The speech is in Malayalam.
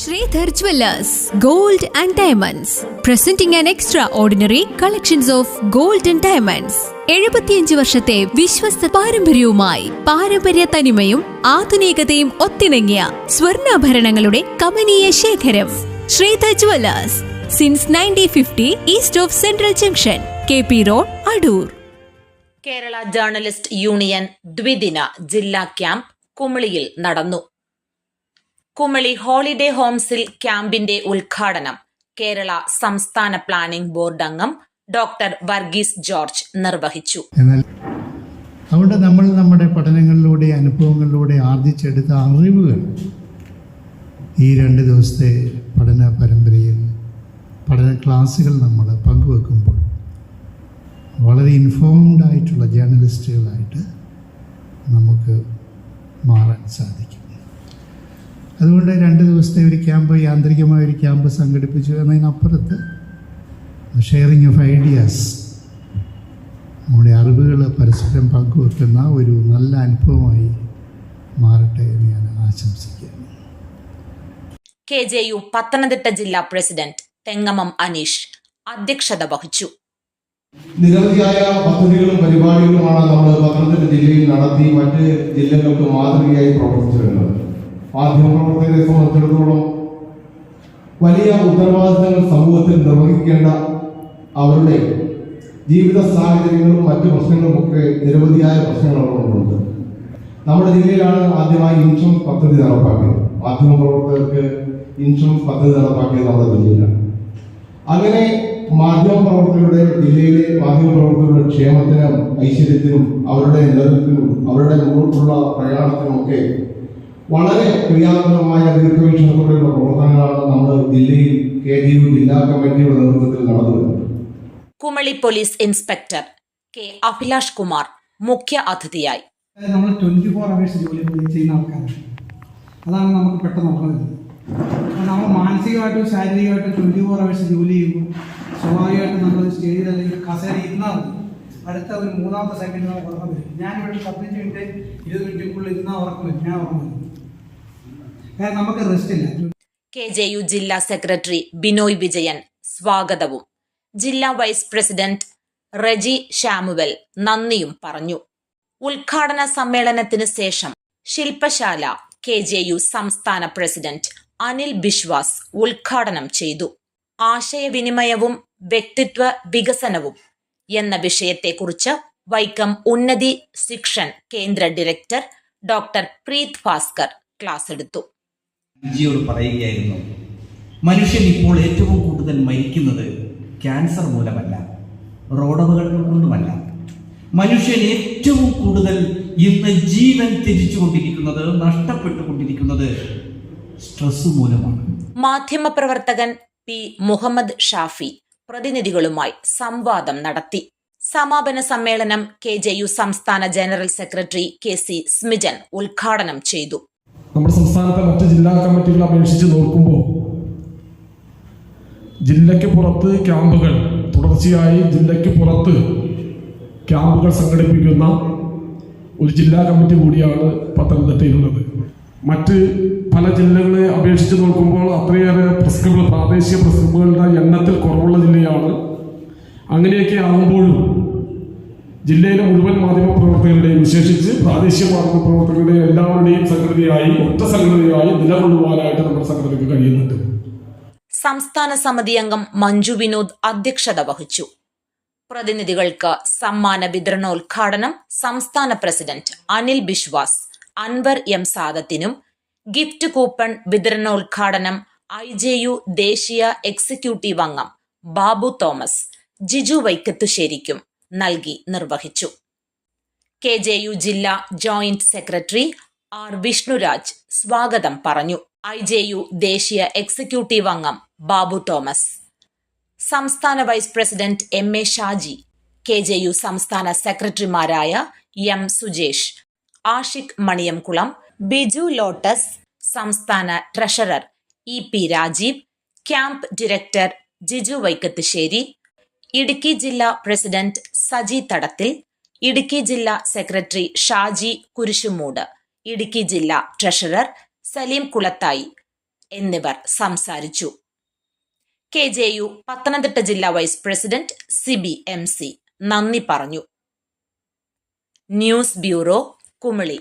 Sridhar gold and diamonds. Presenting and extraordinary collections of gold and diamonds എഴുപത്തിയഞ്ച് വർഷത്തെ വിശ്വസ്ത പാരമ്പര്യവുമായി പാരമ്പര്യ തനിമയും ആധുനികതയും ഒത്തിണങ്ങിയ സ്വർണാഭരണങ്ങളുടെ കമനീയ ശേഖരം. Sridhar jewellers since nineteen fifty east of central junction K P road Adoor Kerala journalist union ദ്വിദിന ജില്ലാ ക്യാമ്പ് കുമളിയിൽ നടന്നു. കുമളി ഹോളിഡേ ഹോംസിൽ ക്യാമ്പിന്റെ ഉദ്ഘാടനം കേരള സംസ്ഥാന പ്ലാനിംഗ് ബോർഡ് അംഗം ഡോക്ടർ വർഗീസ് ജോർജ് നിർവഹിച്ചു. അതുകൊണ്ട് നമ്മൾ നമ്മുടെ പഠനങ്ങളിലൂടെ അനുഭവങ്ങളിലൂടെ ആർജിച്ചെടുത്ത അറിവുകൾ ഈ രണ്ട് ദിവസത്തെ പഠന പരമ്പരയിൽ പഠന ക്ലാസ്സുകൾ നമ്മൾ പങ്കുവെക്കുമ്പോൾ വളരെ ഇൻഫോംഡ് ആയിട്ടുള്ള ജേർണലിസ്റ്റുകളായിട്ട് നമുക്ക് മാറാൻ സാധിക്കും. അതുകൊണ്ട് രണ്ട് ദിവസത്തെ ഒരു ക്യാമ്പ് യാന്ത്രികമായ ഒരു ക്യാമ്പ് സംഘടിപ്പിച്ചു എന്നതിനപ്പുറത്ത് ഷെയറിങ് ഓഫ് ഐഡിയാസ് നമ്മുടെ അറിവുകൾ പരസ്പരം പങ്കുവെക്കുന്ന ഒരു നല്ല അനുഭവമായി മാറട്ടെ എന്ന് ഞാൻ ആശംസിക്കുന്നു. കെ ജെ യു പത്തനംതിട്ട ജില്ലാ പ്രസിഡന്റ് തെങ്ങമം അനീഷ് അധ്യക്ഷത വഹിച്ചു. നിരവധിയായ പദ്ധതികളും പരിപാടികളുമാണ് നമ്മൾ പത്തനംതിട്ട ജില്ലയിൽ നടത്തി മറ്റ് ജില്ലകൾക്ക് മാതൃകയായി പ്രവർത്തിച്ചു വരുന്നത് മാധ്യമപ്രവർത്തകരെ സംബന്ധിച്ചിടത്തോളം വലിയ ഉത്തരവാദിത്തങ്ങൾ സമൂഹത്തിൽ നിർവഹിക്കേണ്ട അവരുടെ ജീവിത സാഹചര്യങ്ങളും മറ്റു പ്രശ്നങ്ങളുമൊക്കെ നിരവധിയായ പ്രശ്നങ്ങൾ അവരോടുണ്ട് നമ്മുടെ ജില്ലയിലാണ് ആദ്യമായി ഇൻഷുറൻസ് പദ്ധതി നടപ്പാക്കിയത്. മാധ്യമപ്രവർത്തകർക്ക് ഇൻഷുറൻസ് പദ്ധതി നടപ്പാക്കിയത് നമ്മുടെ ജില്ലയിലാണ്. അങ്ങനെ മാധ്യമപ്രവർത്തകരുടെ ജില്ലയിലെ മാധ്യമപ്രവർത്തകരുടെ ക്ഷേമത്തിനും ഐശ്വര്യത്തിനും അവരുടെ നിലനിൽപ്പിനും അവരുടെ മുന്നോട്ടുള്ള പ്രയാണത്തിനും ഒക്കെ വളരെ ക്രിയാത്മകമായ ദീർഘവീക്ഷണത്തോടെയുള്ള പ്രവർത്തനങ്ങളാണ് നമ്മൾ ജില്ലയിൽ കെ ജി യു ജില്ലാ കമ്മിറ്റിയുടെ നേതൃത്വത്തിൽ നടന്നു Kumily police inspector K Abhilash Kumar മുഖ്യ അതിഥിയായി. നമ്മൾ ട്വന്റി ഫോർ അവേഴ്സ് ജോലി ചെയ്യുന്ന ആൾക്കാരാണ്. അതാണ് നമുക്ക് പെട്ടെന്ന് ഉള്ളത് നമ്മൾ മാനസികമായിട്ടും ശാരീരികമായിട്ടും ട്വന്റി ഫോർ അവേഴ്സ് ജോലി ചെയ്യുമ്പോൾ സ്വാഭാവികമായിട്ടും നമ്മൾ സ്റ്റേജിൽ അല്ലെങ്കിൽ കസേര ഇരുന്നാൽ അടുത്ത ഒരു മൂന്നാമത്തെ സെക്കൻഡ് നമുക്ക് ഉറക്കം വരും. ഞാനിവിടെ പതിനഞ്ച് മിനിറ്റ് ഇരുപത് മിനിറ്റിനുള്ളിൽ ഇരുന്നാൽ ഉറക്കം വരും. ഞാൻ ഉറക്കം വരും നമുക്ക് റെസ്റ്റ് ഇല്ല. കെ ജെ യു ജില്ലാ സെക്രട്ടറി ബിനോയ് വിജയൻ സ്വാഗതവും. ജില്ലാ വൈസ് പ്രസിഡന്റ് റെജി ഷാമുവൽ നന്ദിയും പറഞ്ഞു. ഉദ്ഘാടന സമ്മേളനത്തിന് ശേഷം ശില്പശാല കെ ജെ യു സംസ്ഥാന പ്രസിഡന്റ് അനിൽ ബിശ്വാസ് ഉദ്ഘാടനം ചെയ്തു. ആശയവിനിമയവും വ്യക്തിത്വ വികസനവും എന്ന വിഷയത്തെക്കുറിച്ച് Vaikom Unnati Shikshan Kendra director doctor Preet Bhaskar class എടുത്തു. ജിയോട് പറയുകയായിരുന്നു മനുഷ്യൻ ഇപ്പോൾ ഏറ്റവും കൂടുതൽ മരിക്കുന്നത് ക്യാൻസർ മൂലമല്ല റോഡപകടങ്ങൾ കൊണ്ടുമല്ല. മനുഷ്യൻ ഏറ്റവും കൂടുതൽ ഇന്ന് ജീവൻ തിരിച്ചുകൊണ്ടിരിക്കുന്നത് നഷ്ടപ്പെട്ടുകൊണ്ടിരിക്കുന്നത് സ്ട്രെസ് മൂലമാണ്. മാധ്യമപ്രവർത്തകൻ പി. മുഹമ്മദ് ഷാഫി പ്രതിനിധികളുമായി സംവാദം നടത്തി. സമാപന സമ്മേളനം കെ ജെ യു സംസ്ഥാന general secretary K C Smijan ഉദ്ഘാടനം ചെയ്തു. നമ്മുടെ സംസ്ഥാനത്തെ മറ്റ് ജില്ലാ കമ്മിറ്റികൾ അപേക്ഷിച്ച് നോക്കുമ്പോൾ ജില്ലയ്ക്ക് പുറത്ത് ക്യാമ്പുകൾ തുടർച്ചയായി ജില്ലയ്ക്ക് പുറത്ത് ക്യാമ്പുകൾ സംഘടിപ്പിക്കുന്ന ഒരു ജില്ലാ കമ്മിറ്റി കൂടിയാണ് പത്തനംതിട്ടയിലുള്ളത്. മറ്റ് പല ജില്ലകളെ അപേക്ഷിച്ച് നോക്കുമ്പോൾ അത്രയേറെ പ്രസ് ക്ലബ്ബ് പ്രാദേശിക പ്രസ് എണ്ണത്തിൽ കുറവുള്ള ജില്ലയാണ്. അങ്ങനെയൊക്കെ ആകുമ്പോഴും ജില്ലയിലെ മുഴുവൻ മാധ്യമപ്രവർത്തകരുടെയും വിശേഷിച്ച് പ്രാദേശിക മാധ്യമപ്രവർത്തകരുടെയും എല്ലാവരുടെയും സംഘടനയായി ഒറ്റ സംഘടനയായി നിലകൊള്ളുവാനായിട്ട് നമ്മുടെ സംഘടനയ്ക്ക് കഴിയുന്നുണ്ട്. സംസ്ഥാന സമിതി അംഗം മഞ്ജു വിനോദ് അധ്യക്ഷത വഹിച്ചു. പ്രതിനിധികൾക്ക് സമ്മാന വിതരണോദ്ഘാടനം സംസ്ഥാന പ്രസിഡന്റ് അനിൽ ബിശ്വാസ് അൻവർ എം സാദത്തിനും ഗിഫ്റ്റ് കൂപ്പൺ വിതരണോദ്ഘാടനം ഐ ജെ യു ദേശീയ എക്സിക്യൂട്ടീവ് അംഗം ബാബു തോമസ് ജിജു വൈക്കത്തുശ്ശേരിക്കും. നൽകി നിർവഹിച്ചു. കെ ജെ യു ജില്ലാ ജോയിന്റ് സെക്രട്ടറി ആർ വിഷ്ണുരാജ് സ്വാഗതം പറഞ്ഞു. ഐ ജെ യു ദേശീയ എക്സിക്യൂട്ടീവ് അംഗം ബാബു തോമസ്. സംസ്ഥാന vice president M A Shaji K J U സംസ്ഥാന സെക്രട്ടറിമാരായ എം സുജേഷ് ആഷിഖ് മണിയംകുളം ബിജു ലോട്ടസ് സംസ്ഥാന treasurer E P Rajeev camp director Jiju Vaikkathussery Idukki ജില്ലാ പ്രസിഡന്റ് സജി തടത്തിൽ ഇടുക്കി ജില്ലാ സെക്രട്ടറി ഷാജി കുരിശുമൂട് ഇടുക്കി ജില്ലാ ട്രഷറർ സലീം കുളത്തായി എന്നിവർ സംസാരിച്ചു. കെ ജെ യു പത്തനംതിട്ട ജില്ലാ vice president Siby M C നന്ദി പറഞ്ഞു. News bureau Kumily.